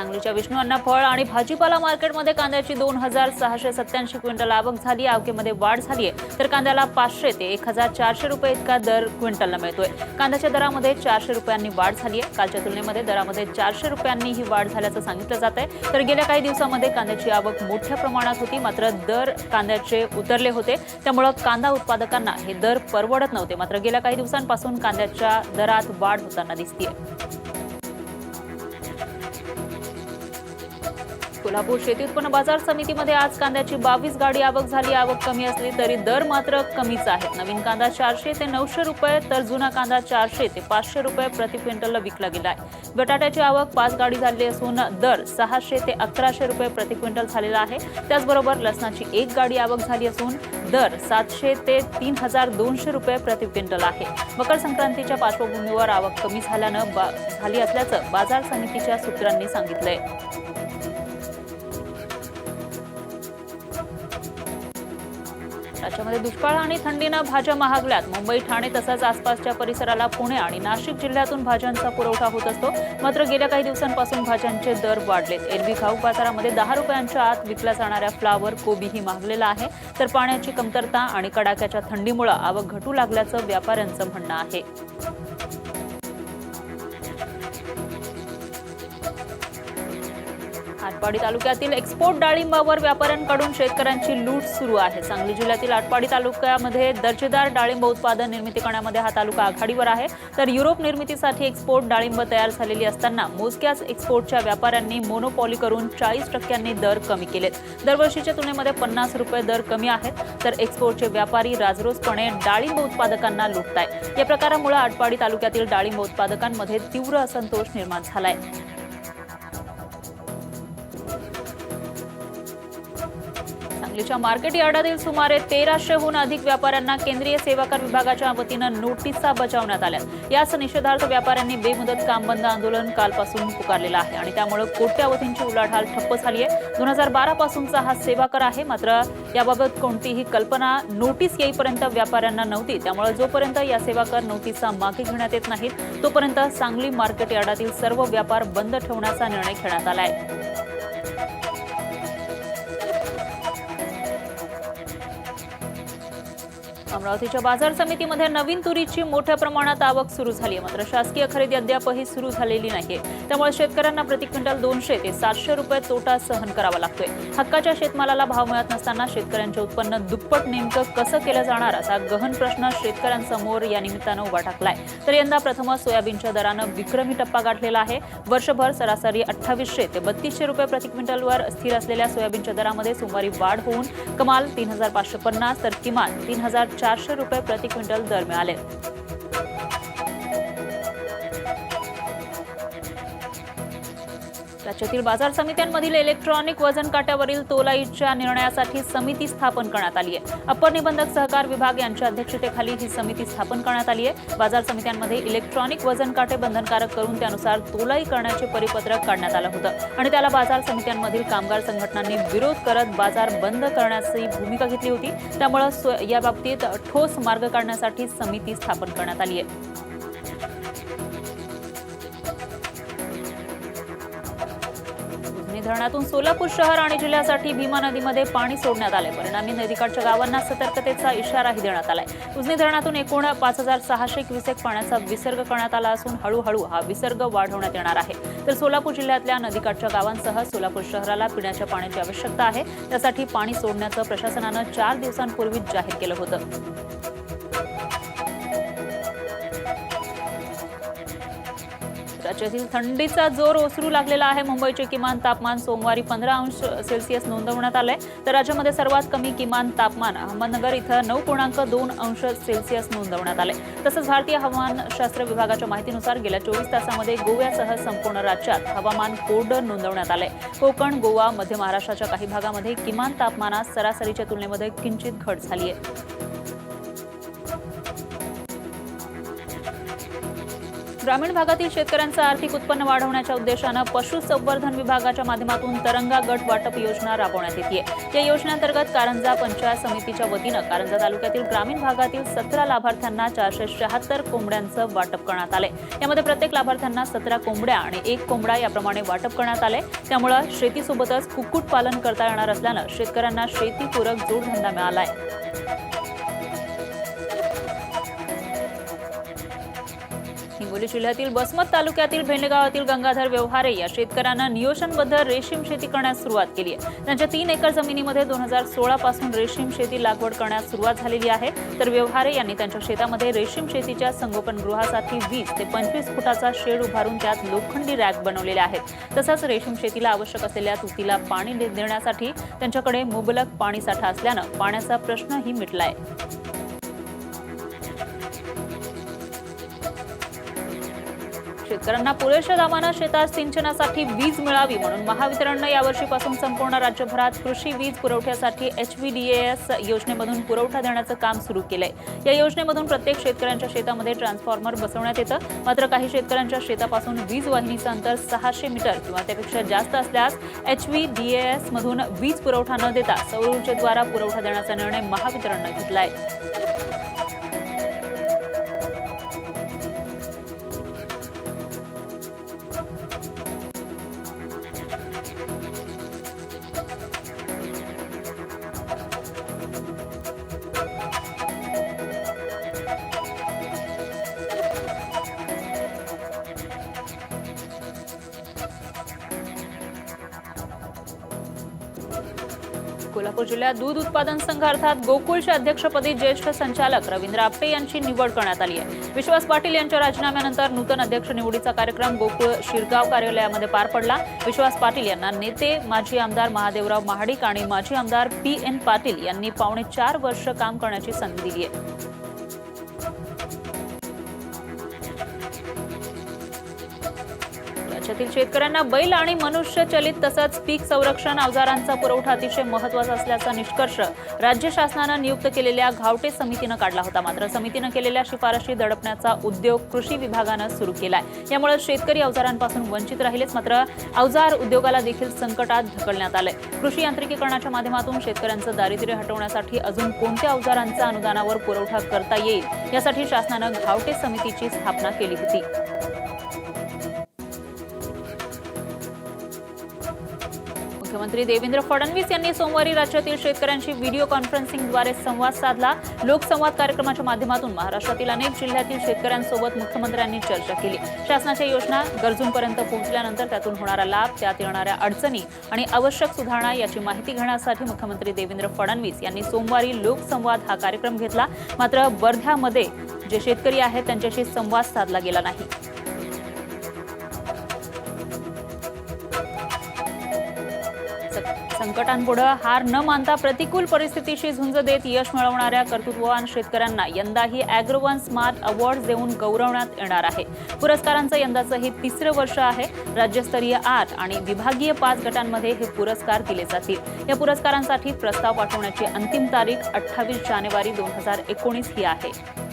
सांगलीच्या विष्णू अण्णा फळ आणि भाजीपाला मार्केटमध्ये कांद्याची दोन हजार सहाशे सत्याऐंशी क्विंटल आवक झाली. आवकेमध्ये वाढ झाली आहे. तर कांद्याला पाचशे ते एक हजार चारशे रुपये इतका दर क्विंटलला मिळतोय. कांद्याच्या दरामध्ये चारशे रुपयांनी वाढ झाली आहे. कालच्या तुलनेमध्ये दरामध्ये चारशे रुपयांनी ही वाढ झाल्याचं सांगितलं जात आहे. तर गेल्या काही दिवसामध्ये कांद्याची आवक मोठ्या प्रमाणात होती. मात्र दर कांद्याचे उतरले होते. त्यामुळं कांदा उत्पादकांना हे दर परवडत नव्हते. मात्र गेल्या काही दिवसांपासून कांद्याच्या दरात वाढ होताना दिसतीये. कोल्हापूर शेती उत्पन्न बाजार समितीमध्ये आज कांद्याची बावीस गाडी आवक झाली. आवक कमी असली तरी दर मात्र कमीच आहेत नवीन कांदा चारशे ते नऊशे रुपये तर जुना कांदा चारशे ते पाचशे रुपये प्रति क्विंटलला विकला गेला आहे बटाट्याची आवक पाच गाडी झाली असून दर सहाशे ते अकराशे रुपये प्रति क्विंटल झालेला आहे. त्याचबरोबर लसणाची एक गाडी आवक झाली असून दर सातशे ते तीन हजार दोनशे रुपये प्रति क्विंटल आहे. मकर संक्रांतीच्या पार्श्वभूमीवर आवक कमी झाल्यानं बा- झाली असल्याचं बाजार समितीच्या सूत्रांनी सांगितलंय. राज्यामध्ये दुष्काळ आणि थंडीनं भाज्या महागल्यात. मुंबई ठाणे तसंच आसपासच्या परिसराला पुणे आणि नाशिक जिल्ह्यातून भाज्यांचा पुरवठा होत असतो. मात्र गेल्या काही दिवसांपासून भाज्यांचे दर वाढलेत. एरवी घाऊक बाजारामध्ये दहा रुपयांच्या आत विकल्या जाणाऱ्या फ्लावर कोबीही महागलेला आहे. तर पाण्याची कमतरता आणि कडाक्याच्या थंडीमुळे आवक घटू लागल्याचं व्यापाऱ्यांचं म्हणणं आहे. आटपाडी तालुक्यातील एक्सपोर्ट डाळिंबावर व्यापाऱ्यांकडून शेतकऱ्यांची लूट सुरू आहे. सांगली जिल्ह्यातील आटपाडी तालुक्यामध्ये दर्जेदार डाळिंब उत्पादन निर्मिती करण्यामध्ये हा तालुका आघाडीवर आहे. तर युरोप निर्मितीसाठी एक्सपोर्ट डाळिंब तयार झालेली असताना मोजक्याच एक्सपोर्टच्या व्यापाऱ्यांनी मोनोपॉली करून चाळीस टक्क्यांनी दर कमी केलेत. दरवर्षीच्या तुलनेमध्ये पन्नास रुपये दर कमी आहेत. तर एक्सपोर्टचे व्यापारी राजरोसपणे डाळिंब उत्पादकांना लुटताय या प्रकारामुळे आटपाडी तालुक्यातील डाळिंब उत्पादकांमध्ये तीव्र असंतोष निर्माण झालाय. सांगलीच्या मार्केट यार्डातील सुमारे तेराशेहून अधिक व्यापाऱ्यांना केंद्रीय सेवा कर विभागाच्या वतीनं नोटिसा बजावण्यात आल्या. याच निषेधार्थ व्यापाऱ्यांनी बेमुदत काम बंद आंदोलन कालपासून पुकारलेलं आहे आणि त्यामुळे कोट्यावधींची उलाढाल ठप्प झाली आहे दोन हजार बारा पासूनचा हा सेवा कर आहे मात्र याबाबत कोणतीही कल्पना नोटीस येईपर्यंत व्यापाऱ्यांना नव्हती. त्यामुळे जोपर्यंत या सेवा कर मागे घेण्यात येत नाहीत तोपर्यंत सांगली मार्केट यार्डातील सर्व व्यापार बंद ठेवण्याचा निर्णय घेण्यात आला आहे अमरावतीच्या बाजार समितीमध्ये नवीन तुरीची मोठ्या प्रमाणात आवक सुरू झाली आहे. मात्र शासकीय खरेदी अद्यापही सुरू झालेली नाहीये. त्यामुळे शेतकऱ्यांना प्रति क्विंटल दोनशे ते सातशे रुपये तोटा सहन करावा लागतोय. हक्काच्या शेतमालाला भाव मिळत नसताना शेतकऱ्यांचे उत्पन्न दुप्पट नेमकं कसं केलं जाणार असा गहन प्रश्न शेतकऱ्यांसमोर या निमित्तानं उभा टाकलाय तर यंदा प्रथमच सोयाबीनच्या दरानं विक्रमी टप्पा गाठलेला आहे. वर्षभर सरासरी अठ्ठावीसशे ते बत्तीसशे रुपये प्रति क्विंटलवर स्थिर असलेल्या सोयाबीनच्या दरामध्ये सोमवारी वाढ होऊन कमाल तीन हजार पाचशे पन्नास तर किमान तीन हजार चारशे रुपये प्रति क्विंटल दर मिळाले. राज्यातील बाजार समित्यांमधील इलेक्ट्रॉनिक वजन काट्यावरील तोलाईच्या निर्णयासाठी समिती स्थापन करण्यात आली आहे. अपर निबंधक सहकार विभाग यांच्या अध्यक्षतेखाली ही समिती स्थापन करण्यात आली आहे. बाजार समित्यांमध्ये इलेक्ट्रॉनिक वजन काटे बंधनकारक करून त्यानुसार तोलाई करण्याचे परिपत्रक काढण्यात आलं होतं. आणि त्याला बाजार समित्यांमधील कामगार संघटनांनी विरोध करत बाजार बंद करण्याची भूमिका घेतली होती. त्यामुळे याबाबतीत ठोस मार्ग काढण्यासाठी समिती स्थापन करण्यात आली आहे. आणि धरणातून सोलापूर शहर आणि जिल्ह्यासाठी भीमा नदीमध्ये पाणी सोडण्यात आले परिणामी नदीकाठच्या गावांना सतर्कतेचा इशाराही देण्यात आलाय. उजनी धरणातून एकूण पाच हजार सहाशे क्युसेक पाण्याचा विसर्ग करण्यात आला असून हळूहळू हा विसर्ग वाढवण्यात येणार आहे. तर सोलापूर जिल्ह्यातल्या नदीकाठच्या गावांसह सोलापूर शहराला पिण्याच्या पाण्याची आवश्यकता आहे. त्यासाठी पाणी सोडण्याचं प्रशासनानं चार दिवसांपूर्वीच जाहीर केलं होतं. राज्यातील थंडीचा जोर ओसरू लागलेला आहे. मुंबईचे किमान तापमान सोमवारी पंधरा अंश सेल्सिअस नोंदवण्यात आलंय. तर राज्यामध्ये सर्वात कमी किमान तापमान अहमदनगर इथं नऊ पूर्णांक दोन अंश सेल्सिअस नोंदवण्यात आले तसंच भारतीय हवामानशास्त्र विभागाच्या माहितीनुसार गेल्या चोवीस तासामध्ये गोव्यासह संपूर्ण राज्यात हवामान कोरडं नोंदवण्यात आलंय. कोकण गोवा मध्य महाराष्ट्राच्या काही भागामध्ये किमान तापमानात सरासरीच्या तुलनेमध्ये किंचित घट झाली आहे ग्रामीण भागातील शेतकऱ्यांचं आर्थिक उत्पन्न वाढवण्याच्या उद्देशानं पशुसंवर्धन विभागाच्या माध्यमातून तरंगा गट वाटप योजना राबवण्यात येते या योजनेअंतर्गत कारंजा पंचायत समितीच्या वतीनं कारंजा तालुक्यातील ग्रामीण भागातील सतरा लाभार्थ्यांना चारशे शहात्तर कोंबड्यांचं वाटप करण्यात आले यामध्ये प्रत्येक लाभार्थ्यांना सतरा कोंबड्या आणि एक कोंबडा याप्रमाणे वाटप करण्यात आले त्यामुळं शेतीसोबतच कुक्कुटपालन करता येणार असल्यानं शेतकऱ्यांना शेतीपूरक जोडधंदा आहे हिंगोली जिल्ह्यातील बसमत तालुक्यातील भेंडेगावातील गंगाधर व्यवहारे या शेतकऱ्यांना नियोजनबद्ध रेशीम शेती करण्यास सुरुवात केली आहे. त्यांच्या तीन एकर जमिनीमध्ये दोन हजार सोळा पासून रेशीम शेती लागवड करण्यास सुरुवात झालेली आहे. तर व्यवहारे यांनी त्यांच्या शेतामध्ये रेशीम शेतीच्या संगोपनगृहासाठी वीस ते पंचवीस फुटाचा शेड उभारून त्यात लोखंडी रॅक बनवलेले आहेत. तसंच रेशीम शेतीला आवश्यक असलेल्या तुतीला पाणी दे- देण्यासाठी त्यांच्याकडे मुबलक पाणीसाठा असल्यानं पाण्याचा प्रश्नही मिटलाय. शेतकऱ्यांना पुरेशा दामानं शेतात सिंचनासाठी वीज मिळावी म्हणून महावितरणनं यावर्षीपासून संपूर्ण राज्यभरात कृषी वीज पुरवठ्यासाठी एच व्ही डी एस योजनेमधून पुरवठा देण्याचं काम सुरू केलंय. या योजनेमधून प्रत्येक शेतकऱ्यांच्या शेतामध्ये ट्रान्सफॉर्मर बसवण्यात येतं. मात्र काही शेतकऱ्यांच्या शेतापासून वीज वाहिनीचं अंतर सहाशे मीटर किंवा त्यापेक्षा जास्त असल्यास एच व्ही एचव्हीडीएस मधून वीज पुरवठा न देता सौर ऊर्जेद्वारा पुरवठा देण्याचा निर्णय महावितरणनं घेतलाय. कोल्हापूर जिल्ह्यात दूध उत्पादन संघ अर्थात गोकुळच्या अध्यक्षपदी ज्येष्ठ संचालक रवींद्र आपटे यांची निवड करण्यात आली आहे. विश्वास पाटील यांच्या राजीनाम्यानंतर नूतन अध्यक्ष निवडीचा कार्यक्रम गोकुळ शिरगाव कार्यालयामध्ये पार पडला. विश्वास पाटील यांना नेते माजी आमदार महादेवराव महाडिक आणि माजी आमदार पी एन पाटील यांनी पावणे चार वर्ष काम करण्याची संधी दिली आहे. राज्यातील शेतकऱ्यांना बैल आणि मनुष्य चलित तसंच पीक संरक्षण अवजारांचा पुरवठा अतिशय महत्त्वाचा असल्याचा निष्कर्ष राज्य शासनानं नियुक्त केलेल्या घावटे समितीनं काढला होता. मात्र समितीनं केलेल्या शिफारशी दडपण्याचा उद्योग कृषी विभागानं सुरू केलाय. यामुळे शेतकरी अवजारांपासून वंचित राहिलेच मात्र अवजार उद्योगाला देखील संकटात ढकलण्यात आलंय. कृषी यांत्रिकीकरणाच्या माध्यमातून शेतकऱ्यांचं दारिद्र्य हटवण्यासाठी अजून कोणत्या अवजारांचा अनुदानावर पुरवठा करता येईल यासाठी शासनानं घावटे समितीची स्थापना केली होती. मुख्यमंत्री देवेंद्र फडणवीस यांनी सोमवारी राज्यातील शेतकऱ्यांशी व्हिडिओ कॉन्फरन्सिंगद्वारे संवाद साधला. लोकसंवाद कार्यक्रमाच्या माध्यमातून महाराष्ट्रातील अनेक जिल्ह्यातील शेतकऱ्यांसोबत मुख्यमंत्र्यांनी चर्चा केली. शासनाच्या योजना गरजूंपर्यंत पोहोचल्यानंतर त्यातून होणारा लाभ त्यात येणाऱ्या अडचणी आणि आवश्यक सुधारणा याची माहिती घेण्यासाठी मुख्यमंत्री देवेंद्र फडणवीस यांनी सोमवारी लोकसंवाद हा कार्यक्रम घेतला. मात्र वर्ध्यामध्ये जे शेतकरी आहेत त्यांच्याशी संवाद साधला गेला नाही. संकटांपुढं हार न मानता प्रतिकूल परिस्थितीशी झुंज देत यश मिळवणाऱ्या कर्तृत्ववान शेतकऱ्यांना यंदाही अॅग्रोवन स्मार्ट अवॉर्ड देऊन गौरवण्यात येणार आहे. पुरस्कारांचं यंदाचं हे तिसरं वर्ष आहे. राज्यस्तरीय आठ आणि विभागीय पाच गटांमध्ये हे पुरस्कार दिले जातील. या पुरस्कारांसाठी प्रस्ताव पाठवण्याची अंतिम तारीख अठ्ठावीस जानेवारी दोन हजार एकोणीस ही आहे.